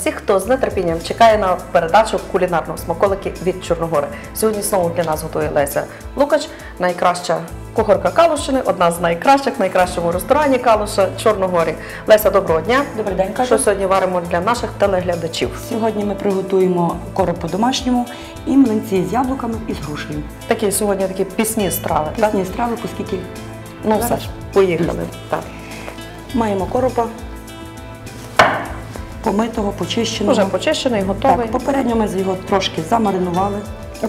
Усіх, хто з нетерпінням чекає на передачу кулінарного смаколики від Чорногори. Сьогодні знову для нас готує Леся Лукач, найкраща кухарка Калушини, одна з найкращих в найкращому ресторані Калуша Чорногорі. Леся, доброго дня. Добрий день, кажу. Що сьогодні варимо для наших телеглядачів? Сьогодні ми приготуємо короб по-домашньому і млинці з яблуками і з грушею. Такі сьогодні такі пісні страви. Так? Пісні страви, оскільки Ну все ж, поїхали. Так. маємо коропа помитого, почищеного. Уже почищений, готовий. Так, попередньо ми його трошки замаринували.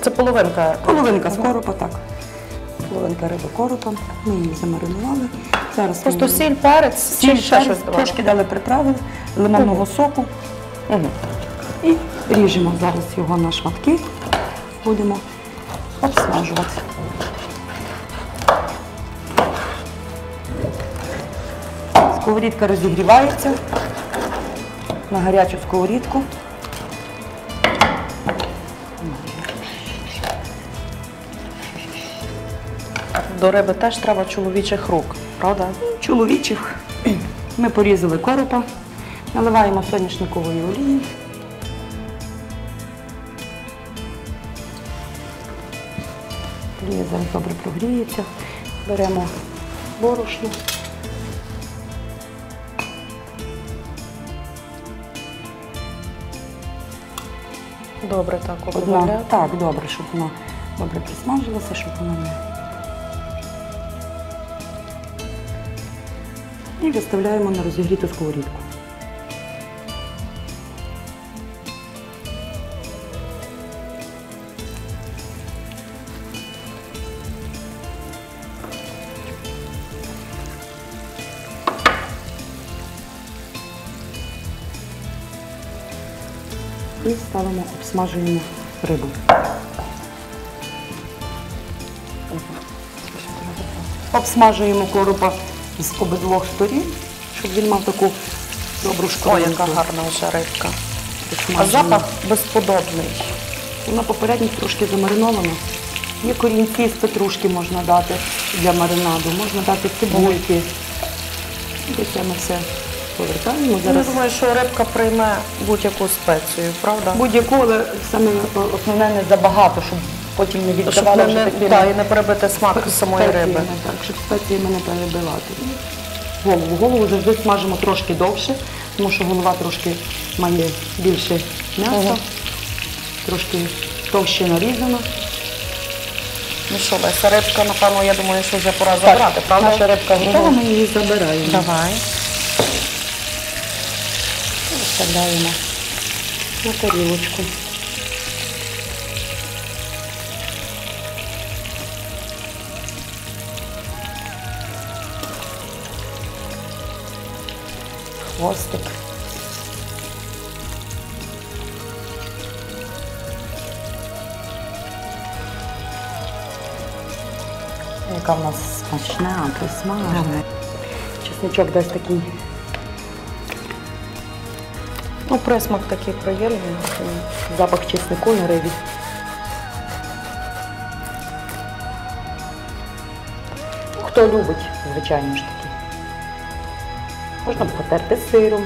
Це половинка. Половинка з коропа, так. Половинка риби коропа. Ми її замаринували. Зараз Просто ми сіль, перець, сіль, ще перець, щось давали? трошки дали приправи, лимонного соку і ріжемо зараз його на шматки. Будемо обсмажувати. Сковорідка розігрівається на гарячу сковорідку. До риби теж треба чоловічих рук, правда? чоловічих. Ми порізали коропа, наливаємо соняшникової олії. Олія зараз добре прогріється. Беремо борошно. Добре, так, Одна, обробляти. так, добре, щоб вона добре присмажилася, щоб вона не. І виставляємо на розігріту сковорідку. І ставимо обсмажуємо рибу. Обсмажуємо коропа з обидвох сторін, щоб він мав таку добру Ой, шкоринку. яка гарна вже рибка. А запах безподобний. Вона попередньо трошки замаринована. Є корінці з петрушки можна дати для маринаду, можна дати цибульки. І ми все повертаємо. Я думаю, що рибка прийме будь-яку спецію, правда? будь-яку, але саме основне не забагато, щоб потім не віддавали вже такі да, і не перебити смак самої риби. Так, щоб спеціями не перебивати. Голову. Голову завжди смажимо трошки довше, тому що голова трошки має більше м'яса, Ага. трошки товще нарізана. Ну що, Леся, рибка, напевно, я думаю, що вже пора забирати, правда? Наша рибка готова, ми її забираємо. Давай. Виставляємо на тарілочку. Хвостик. Яка в нас смачна, присмажена. Чесничок дасть такий Ну, присмак такий приємний. запах чеснику на рибі. Хто любить, звичайно ж таки. Можна потерти сиром,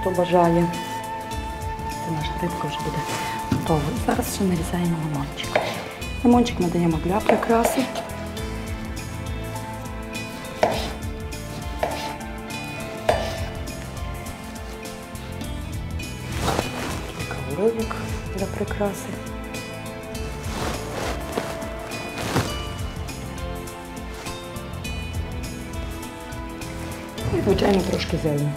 хто бажає. Це наша рибка вже буде готова. Зараз ще нарізаємо лимончик. Лимончик ми даємо для прикраси. Прикраси. І, звичайно, трошки зелені.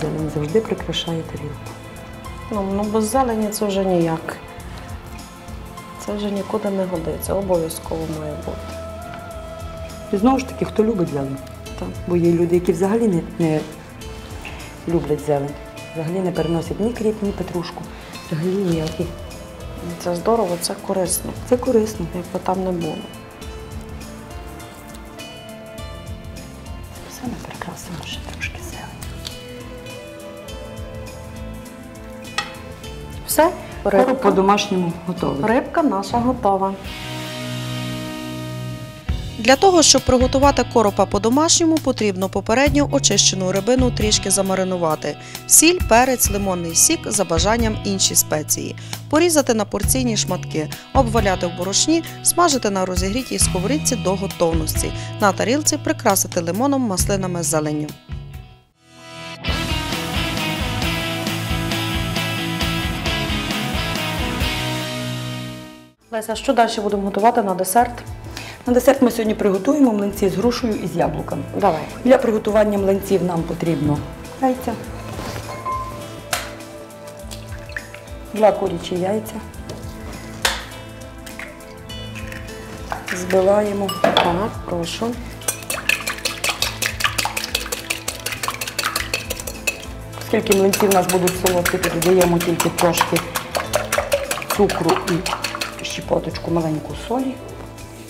Зелень завжди прикрашає тарілку. Ну, ну без зелені це вже ніяк. Це вже нікуди не годиться. Обов'язково має бути. І знову ж таки, хто любить зелень. Так. Бо є люди, які взагалі не, не люблять зелень. Взагалі не переносять ні кріп, ні петрушку. Взагалі ніякі. Це здорово, це корисно, Це корисно. якби там не було. Все ми прикрасимо ще трошки зелень. Все, рибка, по-домашньому готовий. рибка наша готова. Для того, щоб приготувати коропа по-домашньому, потрібно попередньо очищену рибину трішки замаринувати. Сіль, перець, лимонний сік, за бажанням інші спеції. Порізати на порційні шматки, обваляти в борошні, смажити на розігрітій сковорідці до готовності. На тарілці прикрасити лимоном, маслинами, зеленню. Леся, що далі будемо готувати на десерт? На десерт ми сьогодні приготуємо млинці з грушею і з яблуками. Давай. Для приготування млинців нам потрібно яйця, два курячі яйця. Збиваємо Так, прошу. Оскільки млинці в нас будуть солодкі, то додаємо тільки трошки цукру і щепоточку маленьку солі.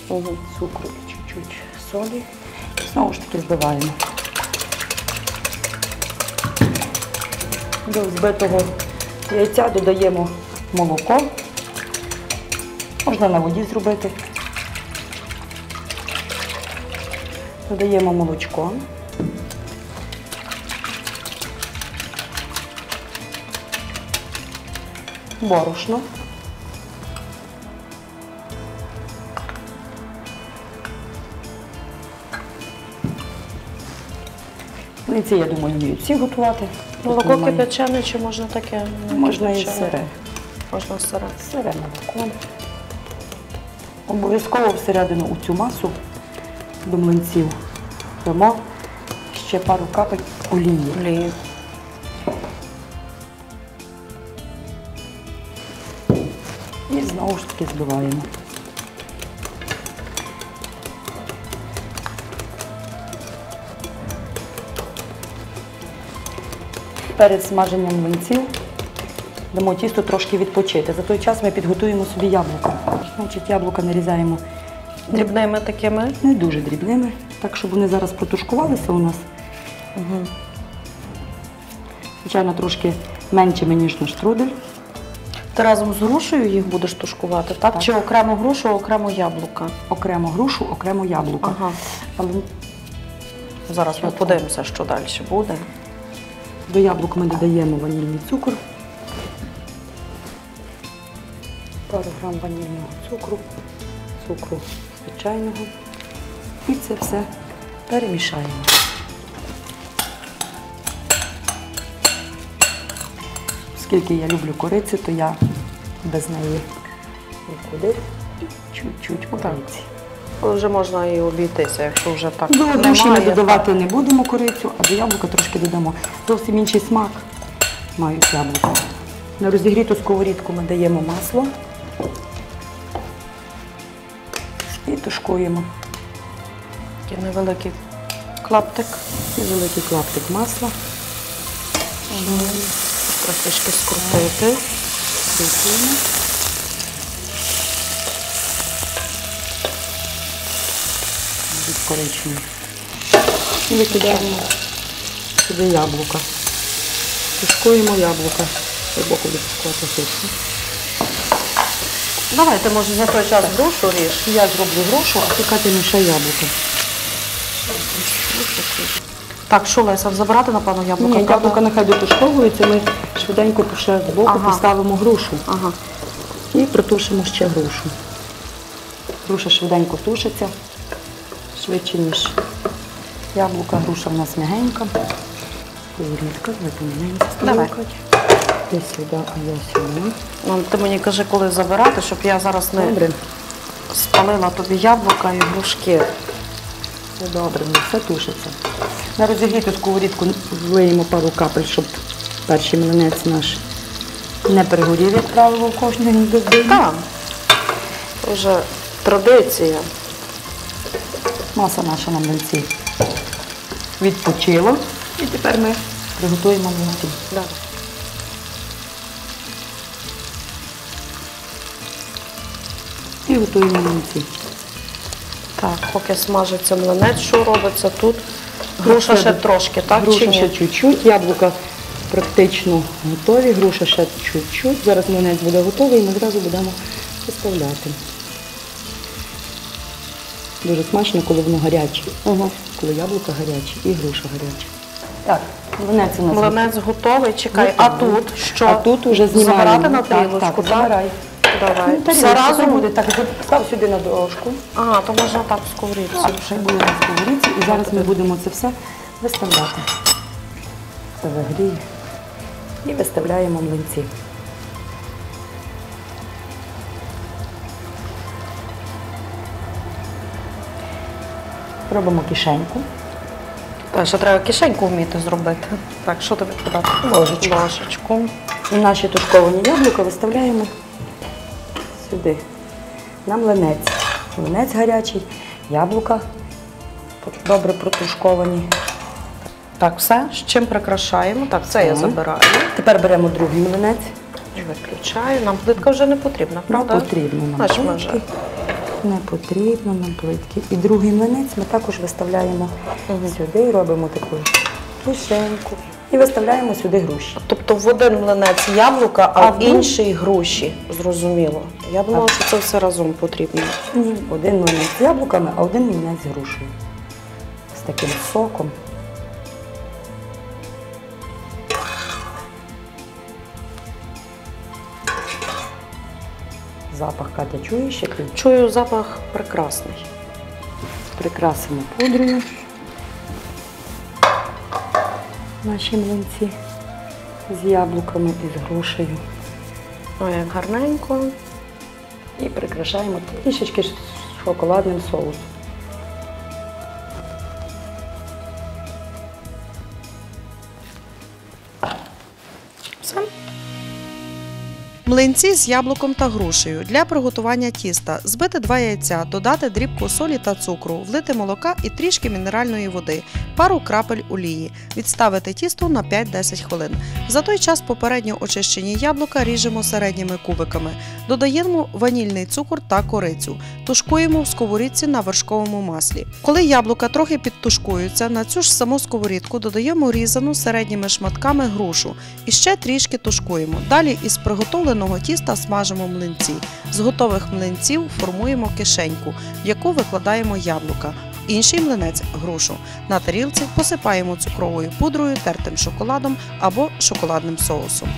Угу. Цукру і чуть-чуть солі. Знову ж таки збиваємо. До збитого яйця додаємо молоко. Можна на воді зробити. Додаємо молочко. Борошно. Млинці, я думаю, вміють всі готувати. Молоко кипячене чи можна таке? Можна і сире. Можна сире. Сире молоко. Обов'язково всередину у цю масу до млинців дамо ще пару капель олії. Олії. І знову ж таки збиваємо. Перед смаженням млинців дамо тісто трошки відпочити. За той час ми підготуємо собі яблука. Значить, яблука нарізаємо Дрібними такими. не дуже дрібними, так щоб вони зараз протушкувалися у нас. Угу. Звичайно, трошки меншими, ніж на штрудель. Ти разом з грушею їх будеш тушкувати, так? Так. Чи окремо грушу, окремо яблука? Окремо грушу, окремо яблуко. Ага. Але Зараз ми подивимося, що далі буде. До яблук ми додаємо ванільний цукор. Пару грам ванільного цукру, цукру звичайного. І це все перемішаємо. Оскільки я люблю корицю, то я без неї нікуди. Чуть-чуть кориці. Вже можна і обійтися, якщо вже так До груші ми додавати не будемо корицю, а до яблука трошки додамо. Зовсім інший смак мають яблука. На розігріту сковорідку ми даємо масло і тушкуємо. Такий невеликий клаптик. І великий клаптик масла. Трошечки скрутити. Крутуємо. Від коричневий. І викидаємо сюди яблука. Тушкуємо яблука. Сушку. Давайте, може, за той час грушу ріж. Я зроблю грушу, а ти Катя мішай яблука. Так, що Леся, забирати, напевно, яблука? Ні, яблука нехай дотушковуються, ми швиденько ще збоку Ага. поставимо грушу. Ага. І притушимо ще грушу. Груша швиденько тушиться, швидше, ніж яблука. Груша в нас м'ягенька. Рідка, випоміненька Давай. Ти сюди, а я сюди. Ну, ти мені кажи, коли забирати, щоб я зараз не Добре, спалила тобі яблука і грушки. все добре, ну, все тушиться. На розігріту сковорідку влиємо пару капель, щоб перший млинець наш не перегорів, як правило, в кожній. Так. Вже традиція. Маса наша на млинці відпочила. І тепер ми приготуємо. Да. І готуємо млинці. Так, поки смажиться млинець, що робиться тут? Груша ще трошки, так? Груша чи ні? ще чуть-чуть, яблука практично готові, груша ще чуть-чуть. Зараз млинець буде готовий і ми одразу будемо виставляти. Дуже смачно, коли воно гаряче. Угу. Коли яблука гарячі і груша гаряча. Так, млинець у нас Млинець готовий, чекай. А Готовий. тут що? А тут уже знімаємо. Забирати на Так, тарілочку, так, так? забирай. Давай. Ну, Все разом буде. Так, став сюди на дошку. А, то можна так в сковорідці. Так, ще буде на сковорідці. І зараз ми будемо це все виставляти. Це загріє. І виставляємо млинці. Робимо кишеньку. Так, ще треба кишеньку вміти зробити. Так, що тобі подати? Ложечку. Ложечку. Наші тушковані яблука виставляємо сюди. На млинець. Млинець гарячий, яблука добре протушковані. Так, все. З чим прикрашаємо? Так, це я забираю. Тепер беремо другий млинець. Виключаю. Нам плитка вже не потрібна, Не правда? потрібно нам ми вже Не потрібно нам плитки. І другий млинець ми також виставляємо сюди і робимо таку кишеньку. І виставляємо сюди груші. Тобто в один млинець яблука, а, А в в інший груші. Зрозуміло. Я думала, що це все разом потрібно. Ні, один млинець з яблуками, а один млинець з грушею. З таким соком. Запах Катя чуєш, який? Чую запах прекрасний. Прикрасимо пудрою наші млинці з яблуками і з грушею. Ой, як гарненько. І прикрашаємо трішечки шоколадним соусом. Млинці з яблуком та грушею. Для приготування тіста збити два яйця, додати дрібку солі та цукру, влити молока і трішки мінеральної води, пару крапель олії. Відставити тісто на 5-10 хвилин. За той час попередньо очищені яблука ріжемо середніми кубиками. Додаємо ванільний цукор та корицю. Тушкуємо в сковорідці на вершковому маслі. Коли яблука трохи підтушкуються, на цю ж саму сковорідку додаємо різану середніми шматками грушу і ще трішки тушкуємо. Далі із приготовленого тіста смажимо млинці. З готових млинців формуємо кишеньку, в яку викладаємо яблука. Інший млинець грушу. На тарілці посипаємо цукровою пудрою, тертим шоколадом або шоколадним соусом.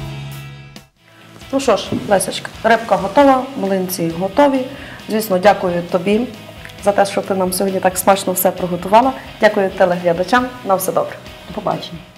Ну що ж, Лесечка, рибка готова, млинці готові. Звісно, дякую тобі за те, що ти нам сьогодні так смачно все приготувала. Дякую телеглядачам. На все добре. До побачення.